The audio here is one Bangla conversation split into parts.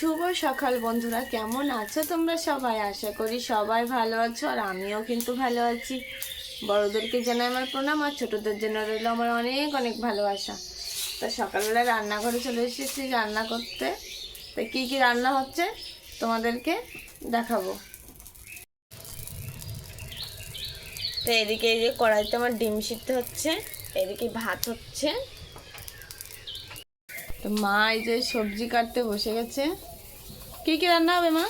শুভ সকাল বন্ধুরা, কেমন আছো তোমরা সবাই? আশা করি সবাই ভালো আছো আর আমিও কিন্তু ভালো আছি। বড়োদেরকে জানাই আমার প্রণাম আর ছোটোদের জন্য রইল আমার অনেক অনেক ভালোবাসা। তো সকালবেলা রান্নাঘরে চলে এসেছি রান্না করতে। তো কী কী রান্না হচ্ছে তোমাদেরকে দেখাবো। তো এদিকে এই যে কড়াইতে আমার ডিম সিদ্ধ হচ্ছে, এদিকে ভাত হচ্ছে। তো মা এই যে সবজি কাটতে বসে গেছে। কি কি রান্না হবে মা?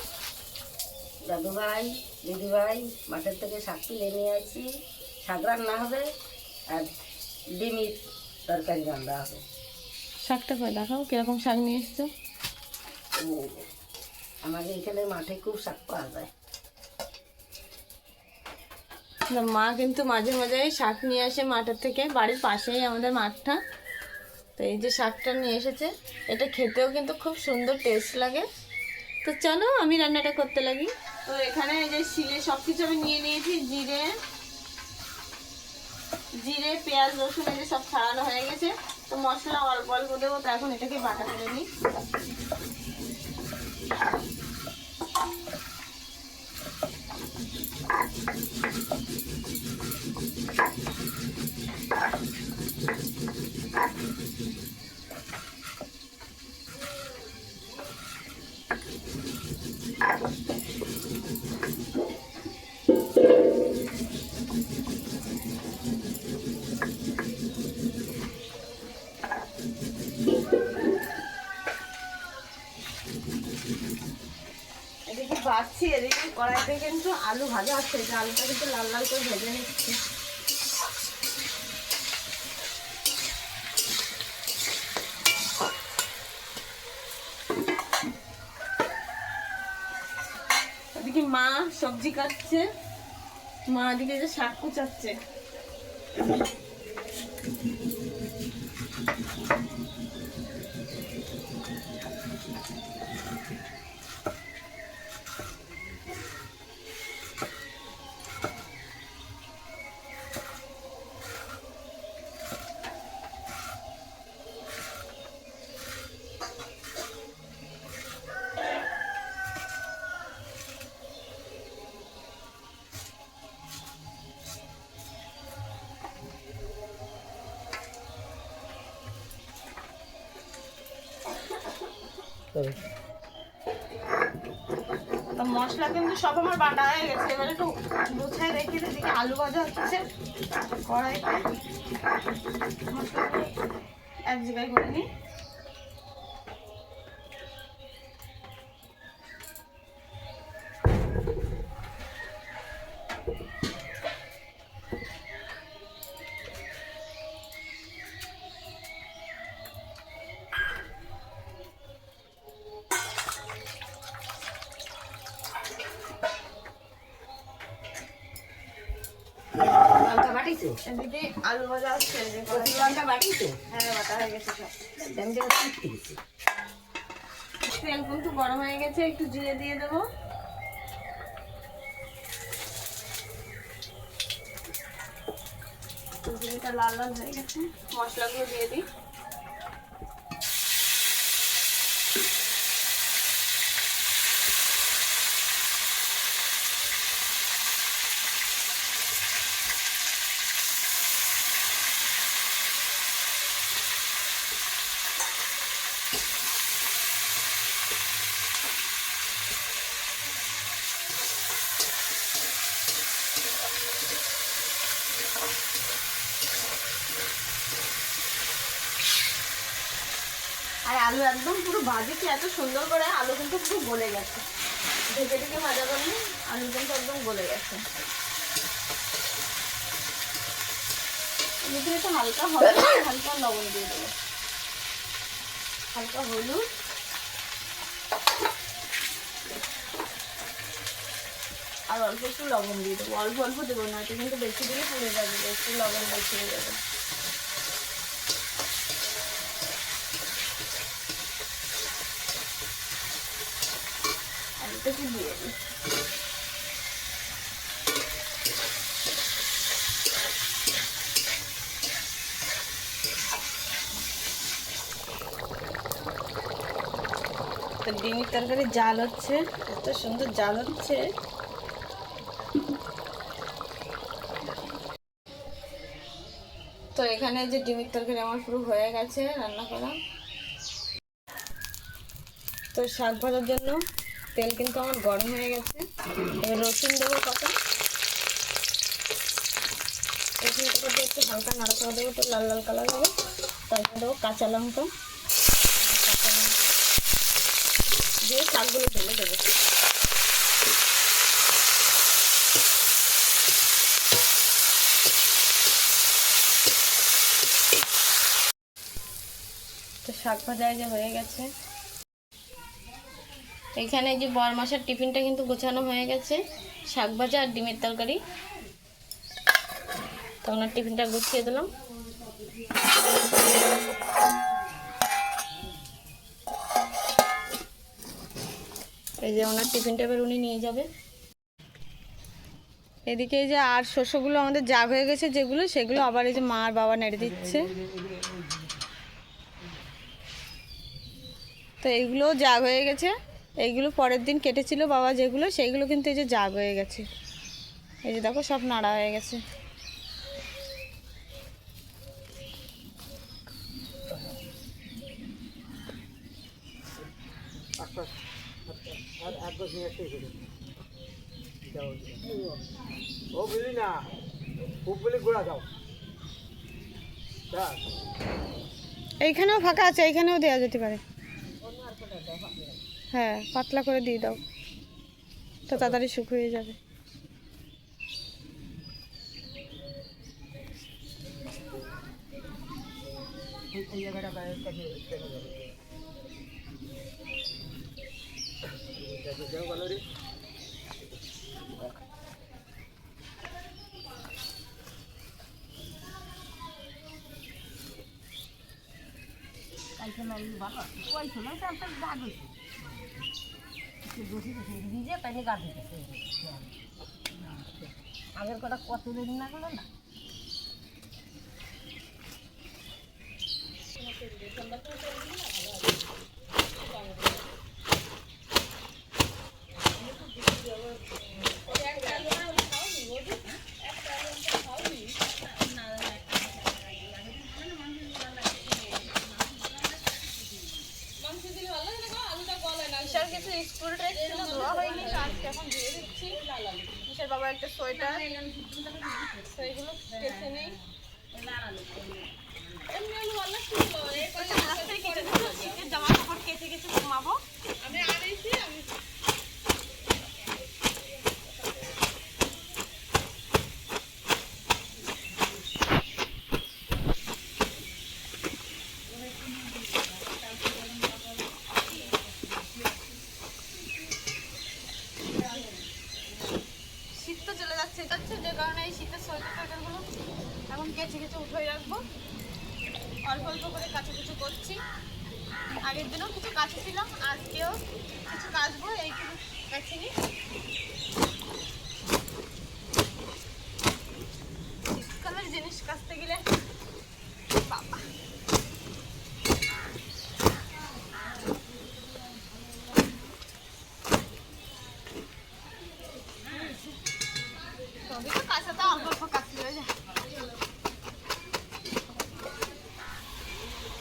দাদু ভাই দিদি ভাই মাঠের থেকে শাক তুলে নিয়ে আসি শাক রান্না হবে আর ডিমির তরকারি রান্না হবে। শাকটা করে দেখাও কীরকম শাক নিয়ে এসছো? আমাদের এখানে মাঠে খুব শাক পাওয়া যায়। না, মা কিন্তু মাঝে মাঝে শাক নিয়ে আসে মাঠের থেকে বাড়ির পাশেই আমাদের মাঠটা। তো এই যে শাকটা নিয়ে এসেছে এটা খেতেও কিন্তু খুব সুন্দর টেস্ট লাগে। তো চলো আমি রান্নাটা করতে লাগি। তো এখানে এই যে শিলে সব কিছু আমি নিয়ে নিয়েছি, জিরে জিরে, পেঁয়াজ, রসুন, এই যে সব ছাড়ানো হয়ে গেছে। তো মশলা অল্প অল্প দেবো, তো এখন এটাকে বাটা করে নিই। এদিকে এদিকে কড়াইতে কিন্তু আলু ভাজা হচ্ছে আলুটা কিন্তু লাল লাল করে ভেজে নিচ্ছি। এদিকে মা সবজি কাটছে, মা এদিকে যে শাক কুচাচ্ছে। তো মশলা কিন্তু সব আমার বাটা হয়ে গেছে। এবার একটু গুছায় রেখে দিই। আলু ভাজা হচ্ছে। কড়াইতে এক জায়গায় করে নিই। এদিকে আলু ভাজা হচ্ছে। হ্যাঁ বাটা হয়ে গেছে সব। তেল কিন্তু গরম হয়ে গেছে একটু জিরে দিয়ে দেবো। জিরেটা লাল লাল হয়ে গেছে মশলাগুলো দিয়ে দিই আর আলু একদম পুরো ভাজিছি এত সুন্দর করে আলু কিন্তু পুরো গলে গেছে। ঢেকে ঢেকে ভাজা করলে আলু কিন্তু একদম গলে গেছে। এদিকে একটু হালকা হলুদ, হালকা লবণ দিয়ে দেবো। হালকা হলুদ। আর অল্প একটু লবণ দিয়ে দেবো। অল্প অল্প দেবো না কিন্তু বেশি দিলে পুড়ে যাবে, একটু লবণ বেশি হয়ে যাবে। দিই। তো ডিমের তরকারি জাল হচ্ছে, এত সুন্দর জাল হচ্ছে। তো এখানে যে ডিমের তরকারি আমার পুরো হয়ে গেছে, রান্না করা। তো শাক ভাজার জন্য তেল কিন্তু আমার গরম হয়ে গেছে। এবার রসুন দেবো কত রসুনটাকে দিয়ে একটু হালকা নাড়াচাড়া দেবো, একটু লাল লাল কালার হবে তারপরে দেবো কাঁচা লঙ্কা। কাঁচা লঙ্কা দিয়ে শাকগুলো ঢেলে দেবো। তো শাক ভাজা যে হয়ে গেছে। এখানে যে বর মাসের টিফিনটা কিন্তু গোছানো হয়ে গেছে। শাক ভাজা আর ডিমের তরকারি। তো ওনার টিফিনটা গুছিয়ে দিলাম। এই যে ওনার টিফিনটা এবার উনি নিয়ে যাবে। এদিকে এই যে আর শস্যগুলো আমাদের জাগ হয়ে গেছে, যেগুলো, সেগুলো আবার এই যে মা আর বাবা নেড়ে দিচ্ছে। তো এইগুলো জাগ হয়ে গেছে। এইগুলো পরের দিন কেটেছিল বাবা যেগুলো সেইগুলো কিন্তু এই যে জাগ হয়ে গেছে। এই যে দেখো সব নাড়া হয়ে গেছে। ও বুঝলি না খুব বলি ঘোরা যাও এইখানেও ফাঁকা আছে এইখানেও দেওয়া যেতে পারে। হ্যাঁ পাতলা করে দিয়ে দাও। তো তাড়াতাড়ি শুকিয়ে যাবে। ভালো ভিজে তাই গাছ হয়েছে আগের কথা কত দিন না গেলো না কিছু স্কুল ড্রেস ছিল ধোয়া হয়নি তো আজকে এখন ধুয়ে দিচ্ছি ঈশার বাবা একটা সোয়েটার। তো এগুলো এমনি নেই শীতের জামা কাপড় কেটে কেটে ঘুমাবো আমি আর এসে আমি শীত তো চলে যাচ্ছে যাচ্ছে যে কারণে এই শীতের সোয়েটার টোয়েটারগুলো এখন কেচে কেচে উঠে রাখব অল্প অল্প করে কাছাকুচি করছি আগের দিনও কিছু কাছেছিলাম আজকেও কিছু জিনিস কাচতে গেলে বাবা। তো কাঁচাতে অল্প অল্প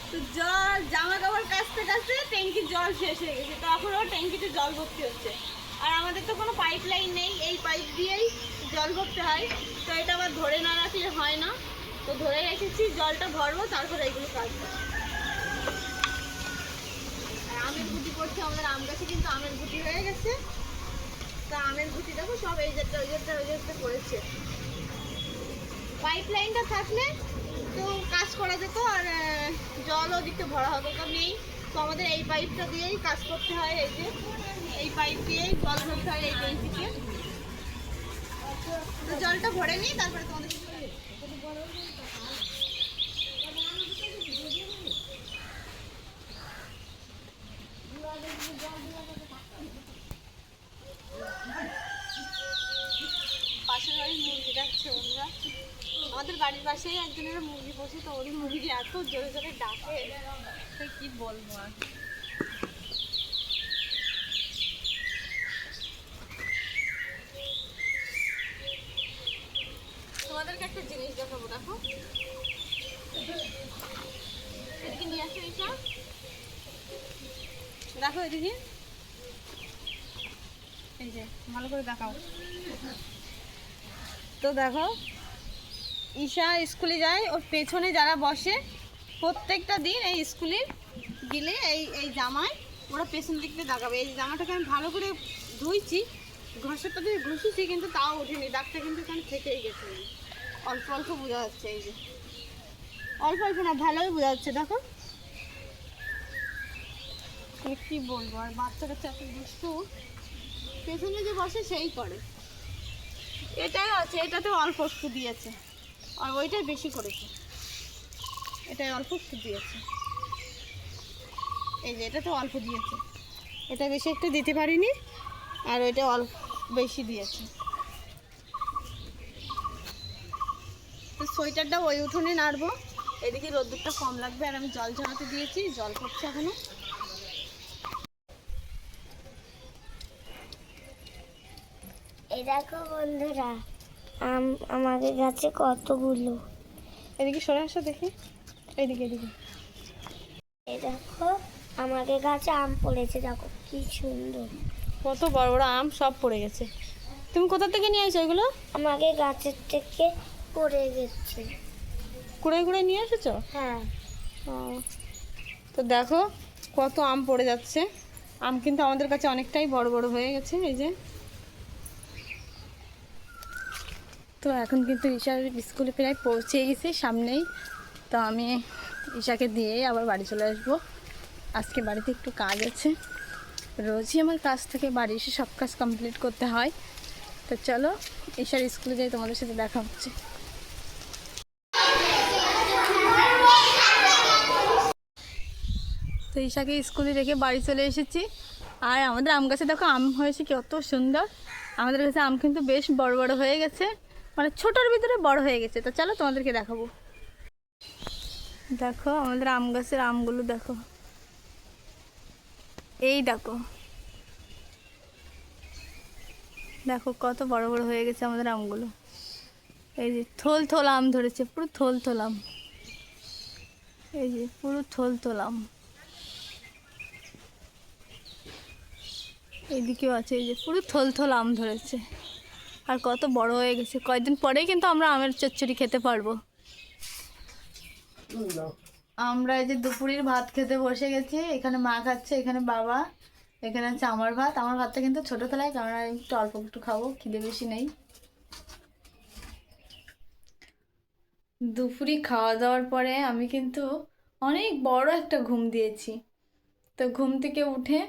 তো জল জামা কাচতে কাচতে ট্যাঙ্কির জল শেষ হয়ে গেছে। তখনও ট্যাঙ্কিতে জল ভর্তি হচ্ছে। আর আমাদের তো কোনো পাইপ লাইন নেই, এই পাইপ দিয়েই জল ভরতে হয়। তো এটা আবার ধরে না রাখলে হয় না। তো ধরে রেখেছি, জলটা ভরবো, তারপরে এইগুলো কাটবো। আমের গুটি করছে আমাদের আম গাছে, কিন্তু আমের গুটি হয়ে গেছে। তা আমের গুটি দেখো সব এই যেটা ওই যেটা ওই যেটা করেছে পাইপ লাইনটা থাকলে তো কাজ করা যেত আর জল ওদিকে ভরা হতো। তো নেই। তো আমাদের এই পাইপটা দিয়েই কাজ করতে হয় এই যে। এই পাইপ দিয়েই জল ভরতে হয় এই ট্যাঙ্কিতে তো জলটা ভরে নিই, তারপরে তোমাদের পাশেই একজনের মুরগি পোষে তো ওদের মুরগি এত জোরে জোরে ডাকে। কি বলব আর? তোমাদেরকে একটা জিনিস দেখাবো, দেখো। এদিকে নিয়ে আসো এটা দেখো এদিকে। এই যে, ভালো করে দেখাও। তো দেখো ঈশা স্কুলে যায় ওর পেছনে যারা বসে, প্রত্যেকটা দিন এই স্কুলে গেলে এই এই জামায় ওরা পেছন দিক দিয়ে দাগাবে এই জামাটাকে আমি ভালো করে ধুইছি, ঘষাটা দিয়ে ঘষেছি, কিন্তু তাও ওঠেনি। দাগটা কিন্তু এখানে থেকেই গেছে। অল্প অল্প বোঝা যাচ্ছে এই যে। অল্প অল্প না, ভালোই বোঝা যাচ্ছে, দেখো। এ কি বলব, আর বাচ্চা কাচ্চা এত দুষ্টু। পেছনে যে বসে, সেই করে। এটাই আছে এটাতে অল্প একটু দিয়েছে। আর ওইটাই বেশি করেছে। এটাই অল্প দিয়েছে। এই যে এটা তো অল্প দিয়েছে। এটা বেশি একটু দিতে পারিনি, আর ওইটা অল্প বেশি দিয়েছে। তো সোয়েটারটা ওই উঠোনে নাড়বো। এদিকে রোদ্দুরটা কম লাগবে, আর আমি জল ঝরাতে দিয়েছি, জল পড়ছে এখনও। এই দেখো বন্ধুরা আম আমাদের কাছে কতগুলো? এদিকে সরে আসো দেখি। এদিকে এদিকে। এই দেখো আমাদের গাছে আম পড়েছে দেখো কি সুন্দর। কত বড় বড় আম সব পড়ে গেছে। তুমি কোথা থেকে নিয়ে আসছো ওইগুলো আমাদের গাছের থেকে পড়ে গেছে। কুড়ে কুড়ে নিয়ে এসেছ? হ্যাঁ। তো দেখো কত আম পড়ে যাচ্ছে। আম কিন্তু আমাদের কাছে অনেকটাই বড় বড় হয়ে গেছে এই যে। তো এখন কিন্তু ঈশার স্কুলে প্রায় পৌঁছে গেছে সামনেই। তো আমি ঈশাকে দিয়ে আবার বাড়ি চলে আসব। আজকে বাড়িতে একটু কাজ আছে। রোজই আমার কাজ থেকে, বাড়ি এসে সব কাজ কমপ্লিট করতে হয়। তো চলো, ঈশার স্কুলে যাই, তোমাদের সাথে দেখা হচ্ছে। তো ঈশাকে স্কুলে রেখে বাড়ি চলে এসেছি। আর আমাদের আম গাছে দেখো, আম হয়েছে কত সুন্দর। আমাদের কাছে আম কিন্তু বেশ বড় বড় হয়ে গেছে। মানে ছোটোর ভিতরে বড় হয়ে গেছে। তো চলো তোমাদেরকে দেখাবো। দেখো, আমাদের আম গাছের আমগুলো দেখো। এই দেখো। দেখো, কত বড় বড় হয়ে গেছে আমাদের আমগুলো। এই যে থোল থোল আম ধরেছে, পুরো থোল থোল আম। এই যে পুরো থোল থোল আম। এইদিকেও আছে, এই যে পুরো থোল থোল আম ধরেছে। আর কত বড় হয়ে গেছে। কয়েকদিন পরেই কিন্তু আমরা আমের চচ্চড়ি খেতে পারব। আমরা এই যে দুপুরের ভাত খেতে বসে গেছি। এখানে মা খাচ্ছে, এখানে বাবা, এখানে হচ্ছে আমার ভাত। আমার ভাতটা কিন্তু ছোটো থালায় কারণ একটু অল্প একটু খাব, খিদে বেশি নেই। দুপুরি খাওয়া দাওয়ার পরে আমি কিন্তু অনেক বড় একটা ঘুম দিয়েছি। তো ঘুম থেকে উঠে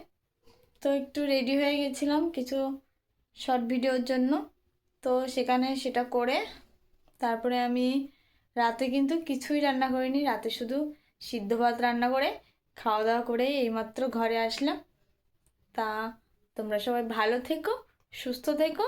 তো একটু রেডি হয়ে গেছিলাম কিছু শর্ট ভিডিওর জন্য। তো সেখানে সেটা করে তারপরে আমি রাতে কিন্তু কিছুই রান্না করিনি। রাতে শুধু সিদ্ধ ভাত রান্না করে খাওয়া দাওয়া করে এইমাত্র ঘরে আসলাম। তা তোমরা সবাই ভালো থেকো, সুস্থ থেকো।